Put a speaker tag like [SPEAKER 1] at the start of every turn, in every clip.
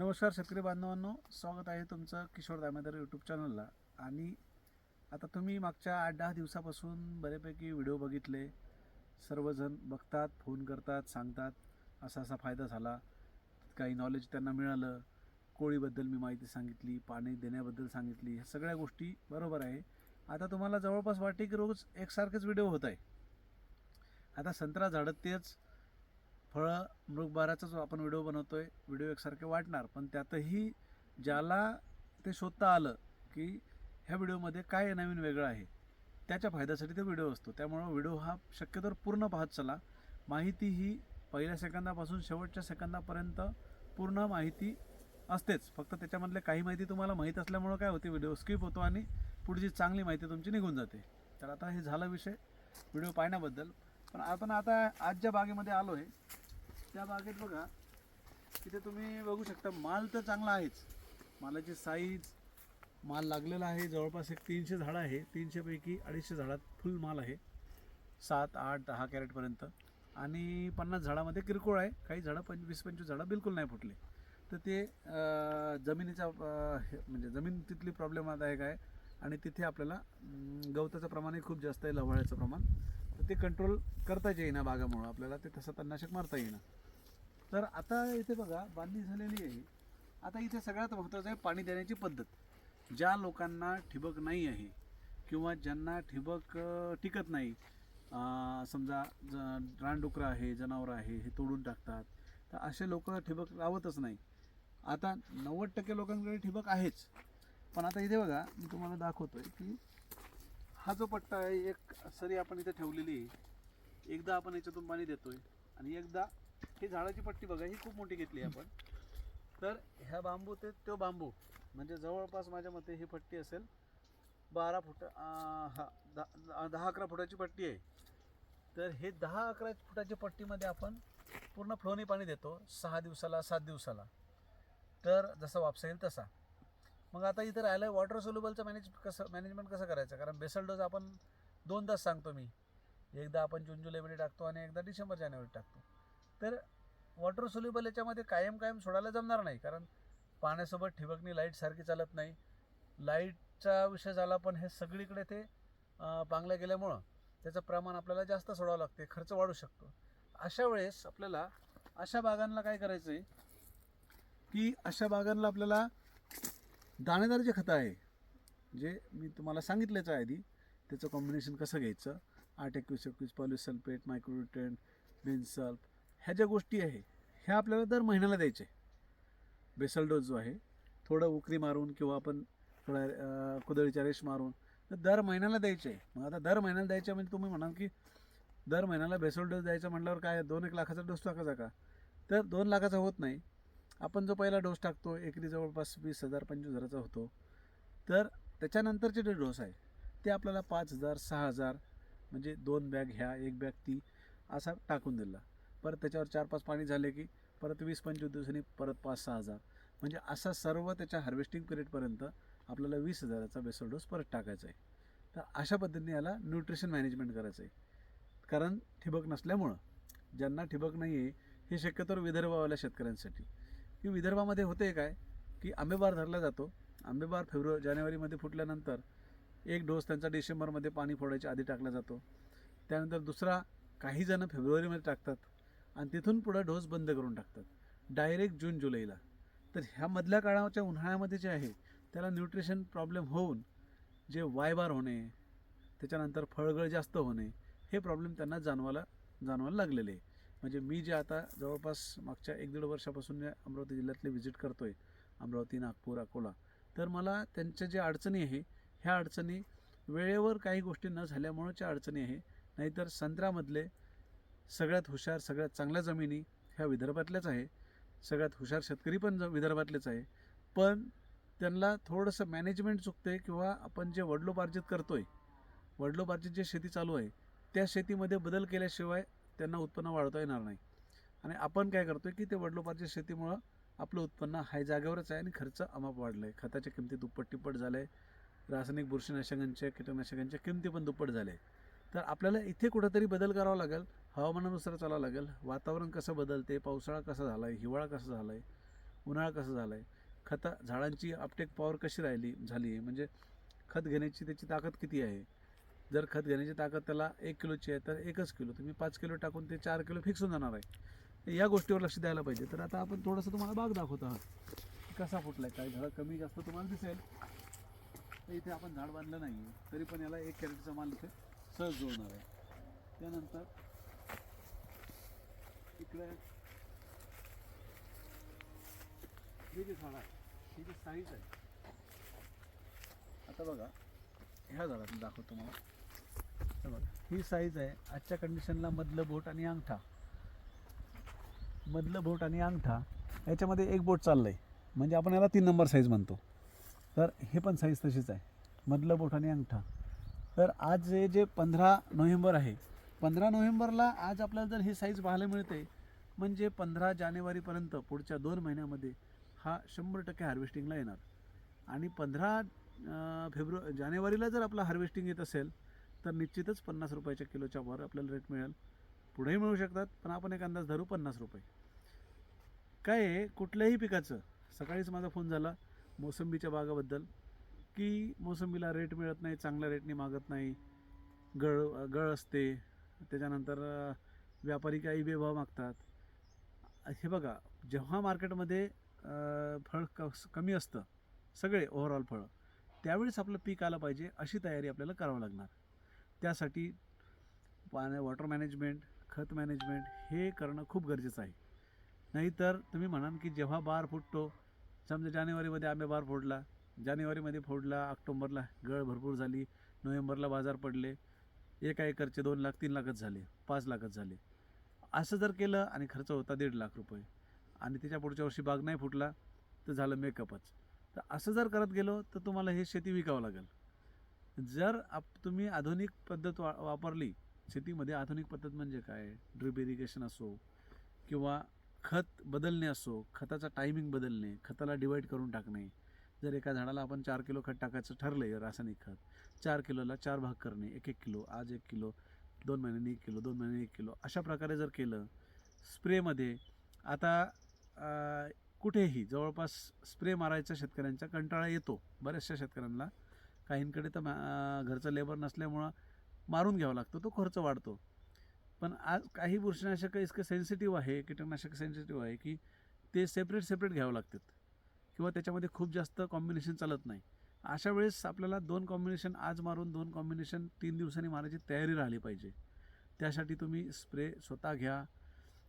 [SPEAKER 1] नमस्कार शेतकरी बांधवांनो स्वागत आहे तुमचं किशोर दामेदार यूट्यूब चॅनलला आणि आता तुम्ही मागच्या आठ दहा दिवसापासून बऱ्यापैकी व्हिडिओ बघितले. सर्वजण बघतात फोन करतात सांगतात असा असा फायदा झाला. काही नॉलेज त्यांना मिळालं. कोळीबद्दल मी माहिती सांगितली पाणी देण्याबद्दल सांगितली ह्या सगळ्या गोष्टी बरोबर आहे. आता तुम्हाला जवळपास वाटते की रोज एकसारखेच व्हिडिओ होत आहे. आता संत्रा झाडं तेच फळं मृगबाराचाच आपण व्हिडिओ बनवतोय. व्हिडिओ एकसारखे वाटणार पण त्यातही ज्याला ते शोधता आलं की ह्या व्हिडिओमध्ये काय नवीन वेगळं आहे त्याच्या फायद्यासाठी तो व्हिडिओ असतो. त्यामुळं व्हिडिओ हा शक्यतोवर पूर्ण पाहत चला. माहिती ही पहिल्या सेकंदापासून शेवटच्या सेकंदापर्यंत पूर्ण माहिती असतेच. फक्त त्याच्यामधले काही माहिती तुम्हाला माहीत असल्यामुळं काय होते व्हिडिओ स्किप होतो आणि पुढची चांगली माहिती तुमची निघून जाते. तर आता हे झालं विषय व्हिडिओ पाहण्याबद्दल. पण आपण आता आज ज्या बागेमध्ये आलो आहे त्या बागेत बघा तिथे तुम्ही बघू शकता माल तर चांगला आहेच. मालाची साईज माल लागलेला आहे. जवळपास एक तीनशे झाडं आहे. तीनशेपैकी अडीचशे झाडात फुल माल आहे. सात आठ दहा कॅरेटपर्यंत आणि पन्नास झाडामध्ये किरकोळ आहे. काही झाडं पंच वीस पंचवीस झाडं बिलकुल नाही फुटले. तर ते जमिनीचा हे- म्हणजे जमीन तिथली प्रॉब्लेमदायक आहे. आणि तिथे आपल्याला गवताचं प्रमाणही खूप जास्त आहे लवळ्याचं प्रमाण. तर ते कंट्रोल करताच येईना बागामुळं. आपल्याला ते तसं तणनाशक मारता येईना. तर आता इथे बघा बांधणी झालेली आहे. आता इथे सगळ्यात महत्त्वाचं आहे पाणी देण्याची पद्धत. ज्या लोकांना ठिबक नाही आहे किंवा ज्यांना ठिबक टिकत नाही समजा ज रानडुकरं आहे जनावरं आहे हे तोडून टाकतात तर असे लोक ठिबक लावतच नाही. आता नव्वद टक्के लोकांकडे ठिबक आहेच. पण आता इथे बघा मी तुम्हाला दाखवतो आहे की हा जो पट्टा आहे एक सरी आपण इथे ठेवलेली आहे. एकदा आपण याच्यातून पाणी देतो आहे आणि एकदा ही झाडाची पट्टी बघा ही खूप मोठी घेतली आहे आपण. तर ह्या बांबू ते तो बांबू म्हणजे जवळपास माझ्या मते ही पट्टी असेल. बारा फुट हा दहा दहा अकरा फुटाची पट्टी आहे. तर हे दहा अकरा फुटाच्या पट्टीमध्ये आपण पूर्ण फ्लोनी पाणी देतो सहा दिवसाला सात दिवसाला. तर जसा वापसा येईल तसा. मग आता इथं राहिलं आहे वॉटर सोल्युबलचं मॅनेज कसं मॅनेजमेंट कसं करायचं? कारण बेसल डोस आपण दोन तास सांगतो मी. एकदा आपण जून जुलैमध्ये टाकतो आणि एकदा डिसेंबर जानेवारीत टाकतो. तर वॉटर सोल्युबल याच्यामध्ये कायम कायम सोडायला जमणार नाही कारण पाण्यासोबत ठिबकनी लाइट सारखी चालत नाही. लाईटचा विषय झाला पण हे सगळीकडे ते पांगल्या गेल्यामुळं त्याचं प्रमाण आपल्याला जास्त सोडावं लागते खर्च वाढू शकतो. अशा वेळेस आपल्याला अशा बागांना काय करायचं आहे की अशा बागांना आपल्याला दाणेदार जे खतं आहे जे मी तुम्हाला सांगितलंच आहे आधी त्याचं कॉम्बिनेशन कसं घ्यायचं? आठ एकवीस एकवीस पॉल्युसल्फेट मायक्रोन्युट्रेंट बेन्सल्फ ह्या ज्या गोष्टी आहे ह्या आपल्याला दर महिन्याला द्यायचे. बेसल डोस जो आहे थोडं उकरी मारून किंवा आपण थोडा कुदळीच्या कुदळीचा रेश मारून तर दर महिन्याला द्यायचे. मग आता दर महिन्याला द्यायचे म्हणजे तुम्ही म्हणाल की दर महिन्याला बेसल डोस द्यायचा म्हटल्यावर काय दोन एक लाखाचा डोस टाकायचा का? तर दोन लाखाचा होत नाही. आपण जो पहिला डोस टाकतो एकरी जवळपास वीस हजार पंचवीस हजाराचा होतो. तर त्याच्यानंतरचे जे डोस आहे ते आपल्याला पाच हजार सहा हजार म्हणजे दोन बॅग ह्या एक बॅग ती असा टाकून दिला. परत त्याच्यावर चार पाच पाणी झाले की परत वीस पंचवीस दिवसांनी परत पाच सहा हजार. म्हणजे असा सर्व त्याच्या हार्वेस्टिंग पिरियडपर्यंत आपल्याला वीस हजाराचा बेसल डोस परत टाकायचा आहे. तर अशा पद्धतीने याला न्यूट्रिशन मॅनेजमेंट करायचं आहे. कारण ठिबक नसल्यामुळं ज्यांना ठिबक नाही आहे हे शक्यतो विदर्भावाल्या शेतकऱ्यांसाठी. की विदर्भामध्ये होते काय? की आंबेबार धरला जातो. आंबेबार फेब्रुवारी जानेवारीमध्ये फुटल्यानंतर एक डोस त्यांचा डिसेंबरमध्ये पाणी फोडायच्या आधी टाकला जातो. त्यानंतर दुसरा काही जणं फेब्रुवारीमध्ये टाकतात. आणि तिथून पुढं डोस बंद करून टाकतात. डायरेक्ट जून जुलैला. तर ह्या मधल्या काळाच्या उन्हाळ्यामध्ये जे आहे त्याला न्यूट्रिशन प्रॉब्लेम होऊन जे वायबार होणे त्याच्यानंतर फळगळ जास्त होणे हे प्रॉब्लेम त्यांना जाणवायला जाणवायला लागलेले आहे. म्हणजे मी जे आता जवळपास मागच्या एक दीड वर्षापासून अमरावती जिल्ह्यातले व्हिजिट करतो आहे अमरावती नागपूर अकोला तर मला त्यांच्या ज्या अडचणी आहे ह्या अडचणी वेळेवर काही गोष्टी न झाल्यामुळेच्या अडचणी आहे. नाहीतर संत्र्यामधले सगळ्यात हुशार सगळ्यात चांगल्या जमिनी ह्या विदर्भातल्याच आहे. सगळ्यात हुशार शेतकरी पण ज विदर्भातलेच आहे. पण त्यांना थोडंसं मॅनेजमेंट चुकते किंवा आपण जे वडलोपार्जित करतो आहे वडलोपार्जित जे शेती चालू आहे त्या शेतीमध्ये बदल केल्याशिवाय त्यांना उत्पन्न वाढवता येणार नाही. आणि आपण काय करतो की ते वडलोपार्जित शेतीमुळं आपलं उत्पन्न हाय जागेवरच आहे आणि खर्च अमाप वाढलं आहे खताच्या किमती दुप्पट तिप्पट झालं आहे रासायनिक बुरशीनाशकांच्या कीटकनाशकांच्या किमती पण दुप्पट झाल्या आहे तर आपल्याला इथे कुठंतरी बदल करावा लागेल. हवामानानुसार चालावं लागेल. वातावरण कसं बदलते? पावसाळा कसा झाला आहे हिवाळा कसा झाला आहे उन्हाळा कसा झाला आहे खता झाडांची अपटेक पॉवर कशी राहिली झाली आहे म्हणजे खत घेण्याची त्याची ताकद किती आहे? जर खत घेण्याची ताकद त्याला एक किलोची आहे तर एकच किलो. तुम्ही पाच किलो टाकून ते चार किलो फिक्स होऊन जाणार आहे. या गोष्टीवर लक्ष द्यायला पाहिजे. तर आता आपण थोडंसं तुम्हाला बाग दाखवतो आहात. कसा फुटला आहे काही झाडं कमी जास्त तुम्हाला दिसेल. तर इथे आपण झाड बांधलं नाही तरी पण याला एक कॅरेटचा माल इथे सहज जुळणार आहे. त्यानंतर इकडे हे जे झाड आहे ही जी साईज आहे. आता बघा ह्या झाडात दाखवतो मला बघा ही साईज आहे आजच्या कंडिशनला मधलं बोट आणि अंगठा. मधलं बोट आणि अंगठा याच्यामध्ये एक बोट चाललं आहे म्हणजे आपण याला तीन नंबर साईज म्हणतो. तर हे पण साईज तशीच आहे. मधलं बोट आणि अंगठा. तर आज जे जे पंधरा नोव्हेंबर आहे पंधरा नोव्हेंबरला आज आपल्याला जर ही साईज पाहायला मिळते म्हणजे पंधरा जानेवारीपर्यंत पुढच्या दोन महिन्यामध्ये हा शंभर टक्के हार्वेस्टिंगला येणार. आणि पंधरा फेब्रुवारी जानेवारीला जर आपला हार्वेस्टिंग येत असेल तर निश्चितच पन्नास रुपयाच्या किलोच्या वर आपल्याला रेट मिळेल. पुढेही मिळू शकतात पण आपण एक अंदाज धरू पन्नास रुपये. काय आहे? कुठल्याही पिकाचं. सकाळीच माझा फोन झाला मोसंबीच्या बागाबद्दल. की मोसंबीला रेट मिळत नाही चांगल्या रेटने मागत नाही. गळ गळ असते. त्याच्यानंतर व्यापारी काही बेभाव मागतात. हे बघा जेव्हा मार्केटमध्ये फळ क कमी असतं सगळे ओव्हरऑल फळं त्यावेळेस आपलं पीक आलं पाहिजे अशी तयारी आपल्याला करावं लागणार. त्यासाठी पाण्या वॉटर मॅनेजमेंट खत मॅनेजमेंट हे करणं खूप गरजेचं आहे. नाहीतर तुम्ही म्हणाल की जेव्हा बार फुटतो समजा जानेवारीमध्ये आंबे बार फोडला जानेवारीमध्ये फोडला ऑक्टोंबरला गळ भरपूर झाली नोव्हेंबरला बाजार पडले एका एकरचे दोन लाख तीन लाखच झाले पाच लाखच झाले. असं जर केलं आणि खर्च होता दीड लाख रुपये आणि त्याच्या पुढच्या वर्षी बाग नाही फुटला तर झालं मेकअपच तर असं जर करत गेलो तर तुम्हाला हे शेती विकावं लागेल. जर आप तुम्ही आधुनिक पद्धत वा वापरली शेतीमध्ये आधुनिक पद्धत म्हणजे काय? ड्रिप इरिगेशन असो किंवा खत बदलणे असो खताचा टायमिंग बदलणे खताला डिवाईड करून टाकणे जर एका झाडाला आपण चार किलो खत टाकायचं ठरलं रासायनिक खत चार किलोला चार भाग करणे एक एक किलो आज एक किलो दोन महिन्यांनी एक किलो दोन महिन्यांनी एक किलो अशा प्रकारे जर केलं स्प्रेमध्ये आता कुठेही जवळपास स्प्रे मारायचा शेतकऱ्यांचा कंटाळा येतो बऱ्याचशा शेतकऱ्यांना. काहींकडे तर मा- घरचं लेबर नसल्यामुळं मारून घ्यावा लागतो तो खर्च वाढतो. पण आज काही बुरशीनाशक इतकं सेन्सिटिव्ह आहे कीटकनाशक सेन्सिटिव्ह आहे की ते सेपरेट सेपरेट घ्यावं लागतात. किंवा त्याच्यामध्ये खूप जास्त कॉम्बिनेशन चालत नाही. अशा वेळेस आपल्याला दोन कॉम्बिनेशन आज मारून दोन कॉम्बिनेशन तीन दिवसांनी मारायची तयारी राहिली पाहिजे. त्यासाठी तुम्ही स्प्रे स्वतः घ्या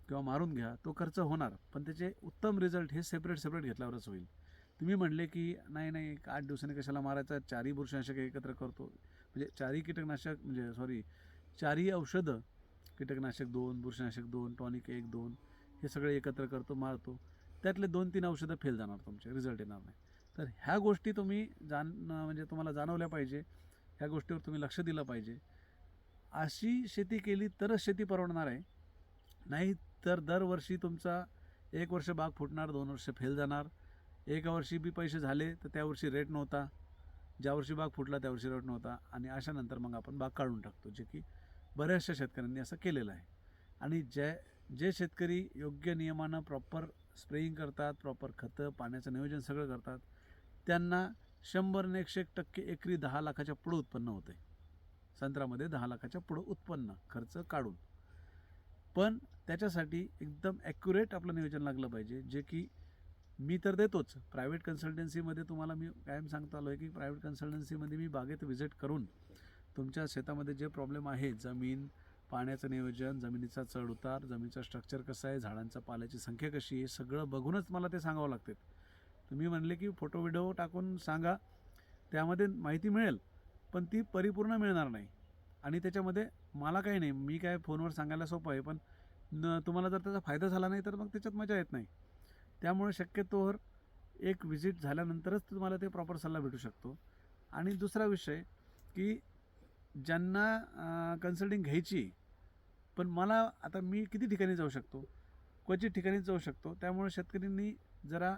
[SPEAKER 1] किंवा मारून घ्या तो खर्च होणार पण त्याचे उत्तम रिझल्ट हे सेपरेट सेपरेट घेतल्यावरच होईल. तुम्ही म्हणले की नाही नाही एक आठ दिवसांनी कशाला मारायचं? चारही बुरशीनाशक एकत्र करतो. म्हणजे चारही कीटकनाशक म्हणजे सॉरी चारही औषधं कीटकनाशक दोन बुरशीनाशक दोन टॉनिक एक दोन हे सगळे एकत्र करतो मारतो. त्यातले दोन तीन औषधं फेल जाणार तुमचे रिझल्ट येणार नाही. तर ह्या गोष्टी तुम्ही जाण म्हणजे तुम्हाला जाणवल्या पाहिजे ह्या गोष्टीवर तुम्ही लक्ष दिलं पाहिजे. अशी शेती केली तरच शेती परवडणार आहे. नाही तर दरवर्षी तुमचा एक वर्ष बाग फुटणार दोन वर्ष फेल जाणार. एका वर्षी बी पैसे झाले तर त्या वर्षी रेट नव्हता. ज्या वर्षी बाग फुटला त्या वर्षी रेट नव्हता. आणि अशानंतर मग आपण बाग काढून टाकतो जे की बऱ्याचशा शेतकऱ्यांनी असं केलेलं आहे. आणि जे जे शेतकरी योग्य नियमानं प्रॉपर स्प्रेईंग करतात प्रॉपर खतं पाण्याचं नियोजन सगळं करतात. त्यांना शंभरने एकशे एक टक्के एकरी दहा लाखाच्या पुढं उत्पन्न होते संत्र्यामध्ये दहा लाखाच्या पुढं उत्पन्न खर्च काढून. पण त्याच्यासाठी एकदम ॲक्युरेट आपलं नियोजन लागलं पाहिजे जे की मी तर देतोच. प्रायव्हेट कन्सल्टन्सीमध्ये तुम्हाला मी कायम सांगता आलो आहे की प्रायव्हेट कन्सल्टन्सीमध्ये मी बागेत व्हिजिट करून तुमच्या शेतामध्ये जे प्रॉब्लेम आहे जमीन पाण्याचं नियोजन जमिनीचा चढउतार जमिनीचा स्ट्रक्चर कसं आहे झाडांचा पाल्याची संख्या कशी आहे सगळं बघूनच मला ते सांगावं लागते. तुम्ही म्हणले की फोटो व्हिडिओ टाकून सांगा. त्यामध्ये माहिती मिळेल पण ती परिपूर्ण मिळणार नाही. आणि त्याच्यामध्ये मला काही नाही मी काय फोनवर सांगायला सोपं आहे पण न तुम्हाला जर त्याचा फायदा झाला नाही तर मग त्याच्यात मजा येत नाही. त्यामुळे शक्यतोवर एक व्हिजिट झाल्यानंतरच तुम्हाला ते प्रॉपर सल्ला भेटू शकतो. आणि दुसरा विषय की ज्यांना कन्सल्टिंग घ्यायची पण मला आता मी किती ठिकाणी जाऊ शकतो? क्वचित ठिकाणी जाऊ शकतो. त्यामुळे शेतकऱ्यांनी जरा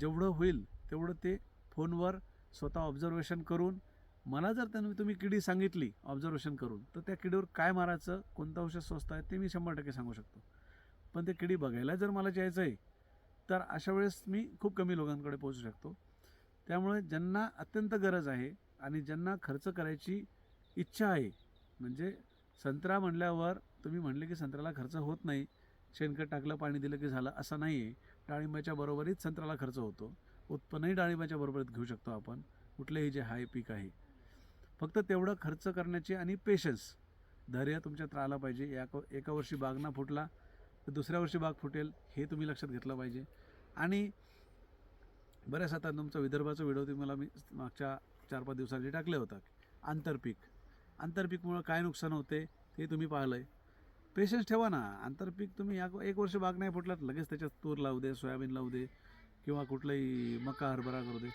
[SPEAKER 1] जेवढं होईल तेवढं ते फोनवर स्वतः ऑब्झर्वेशन करून मला जर त्यांनी तुम्ही किडी सांगितली ऑब्झर्वेशन करून तर त्या किडीवर काय मारायचं कोणतं औषध स्वस्त आहे ते मी शंभर टक्के सांगू शकतो. पण ते किडी बघायला जर मला जायचं आहे तर अशा वेळेस मी खूप कमी लोकांकडे पोहोचू शकतो. त्यामुळे ज्यांना अत्यंत गरज आहे आणि ज्यांना खर्च करायची इच्छा आहे म्हणजे संत्रा म्हणल्यावर तुम्ही म्हणले की संत्र्याला खर्च होत नाही शेणखत टाकलं पाणी दिलं की झालं असं नाही आहे डाळिंबाच्या बरोबरीच संत्र्याला खर्च होतो. उत्पन्नही डाळिंबाच्या बरोबरीत घेऊ शकतो आपण. कुठलेही जे हाय पीक आहे. फक्त तेवढं खर्च करण्याची आणि पेशन्स धैर्य तुमच्यात राहिला पाहिजे. या एका वर्षी बाग ना फुटला तर दुसऱ्या वर्षी बाग फुटेल हे तुम्ही लक्षात घेतलं पाहिजे. आणि बऱ्याच आता तुमचा विदर्भाचा व्हिडिओ तुम्ही मला मी मागच्या चार पाच दिवसांनी टाकले होता आंतरपीक आंतरपीकमुळं काय नुकसान होते ते तुम्ही पाहिलं आहे पेशन्स ठेवा ना. आंतरपीक तुम्ही या एक वर्ष बाग नाही फुटलात लगेच त्याच्यात तूर लावू दे सोयाबीन लावू दे किंवा कुठलाही मका हरभरा करू दे.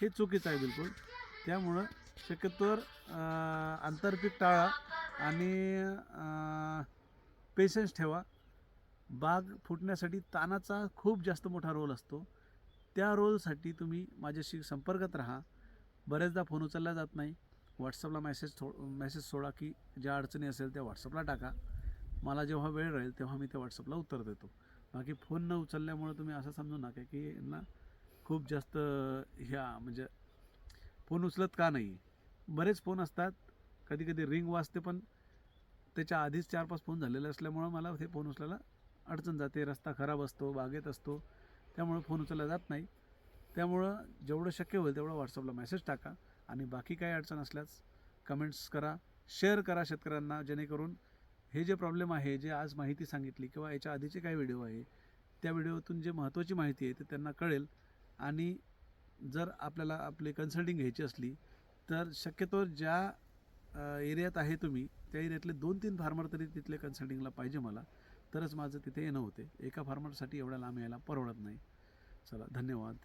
[SPEAKER 1] हे चुकीचं आहे बिलकुल. त्यामुळं शक्यतोवर आंतरपीक टाळा आणि पेशन्स ठेवा. बाग फुटण्यासाठी तानाचा खूप जास्त मोठा रोल असतो. त्या रोलसाठी तुम्ही माझ्याशी संपर्कात राहा. बऱ्याचदा फोन उचलला जात नाही. व्हॉट्सअपला मेसेज थो मेसेज सोडा की ज्या अडचणी असेल त्या व्हॉट्सअपला टाका. मला जेव्हा वेळ राहील तेव्हा मी त्या व्हॉट्सअपला उत्तर देतो. बाकी फोन न उचलल्यामुळं तुम्ही असं समजू नका की यांना खूप जास्त ह्या म्हणजे फोन उचलत का नाही. बरेच फोन असतात कधी कधी रिंग वाजते पण त्याच्या आधीच चार पाच फोन झालेले असल्यामुळं मला ते फोन उचलायला अडचण जाते. रस्ता खराब असतो बागेत असतो त्यामुळं फोन उचलला जात नाही. त्यामुळं जेवढं शक्य होईल तेवढं व्हॉट्सअपला मेसेज टाका. आणि बाकी काही अडचण असल्यास कमेंट्स करा शेअर करा शेतकऱ्यांना जेणेकरून हे जे प्रॉब्लेम आहे जे आज माहिती सांगितली किंवा याच्या आधीचे काही व्हिडिओ आहे त्या व्हिडिओतून जे महत्त्वाची माहिती आहे ते त्यांना कळेल. आणि जर आपल्याला आपली कन्सल्टिंग घ्यायची असली तर शक्यतो ज्या एरियात आहे तुम्ही त्या एरियातले दोन तीन फार्मर तरी तिथले कन्सल्टिंगला पाहिजे मला. तरच माझं तिथे येणं होते. एका फार्मरसाठी एवढ्या लांब यायला परवडत नाही. चला धन्यवाद.